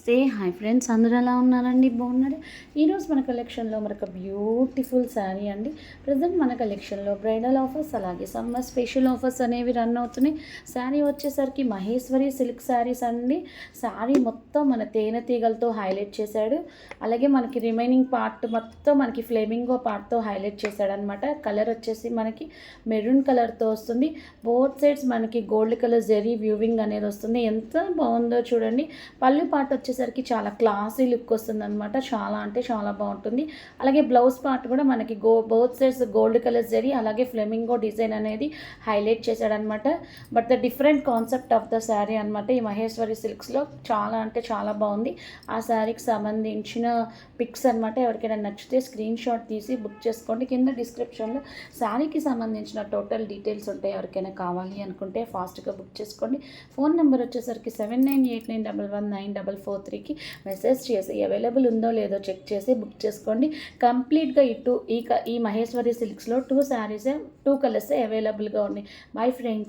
నమస్తే hi friends అందరూ ఎలా ఉన్నారండి? బాగున్నారు? ఈరోజు మన కలెక్షన్లో మనకు బ్యూటిఫుల్ శారీ అండి. ప్రజెంట్ మన కలెక్షన్లో బ్రైడల్ ఆఫర్స్ అలాగే సమ్మర్ స్పెషల్ ఆఫర్స్ అనేవి రన్ అవుతున్నాయి. శారీ వచ్చేసరికి మహేశ్వరి సిల్క్ శారీస్ అండి. శారీ మొత్తం మన తేనె తీగలతో హైలైట్ చేశాడు. అలాగే మనకి రిమైనింగ్ పార్ట్ మొత్తం మనకి ఫ్లేమింగో పార్ట్తో హైలైట్ చేశాడు అనమాట కలర్ వచ్చేసి మనకి మెరూన్ కలర్తో వస్తుంది. బోత్ సైడ్స్ మనకి గోల్డ్ కలర్ జెరీ వ్యూవింగ్ అనేది వస్తుంది. ఎంత బాగుందో చూడండి. పళ్ళు పార్ట్ వచ్చేసరికి చాలా క్లాసీ లుక్ వస్తుంది అనమాట చాలా అంటే చాలా బాగుంటుంది. అలాగే బ్లౌజ్ పార్ట్ కూడా మనకి go both sides gold colour zari అలాగే ఫ్లెమింగో డిజైన్ అనేది హైలైట్ చేశాడనమాట but the different concept of the sari అనమాట ఈ మహేశ్వరి సిల్క్స్లో. చాలా అంటే చాలా బాగుంది. ఆ శారీకి సంబంధించిన పిక్స్ అనమాట ఎవరికైనా నచ్చితే స్క్రీన్ షాట్ తీసి బుక్ చేసుకోండి. కింద డిస్క్రిప్షన్లో శారీకి సంబంధించిన టోటల్ డీటెయిల్స్ ఉంటాయి ఎవరికైనా కావాలి అనుకుంటే ఫాస్ట్గా బుక్ చేసుకోండి. ఫోన్ నెంబర్ వచ్చేసరికి seven nine eight nine double one nine double four త్రీకి మెసేజ్ చేసి అవైలబుల్ ఉందో లేదో చెక్ చేసి బుక్ చేసుకోండి. కంప్లీట్గా ఈ టూ ఈ ఈ మహేశ్వరి సిల్క్స్లో టూ శారీసే టూ కలర్సే అవైలబుల్గా ఉన్నాయి. By friend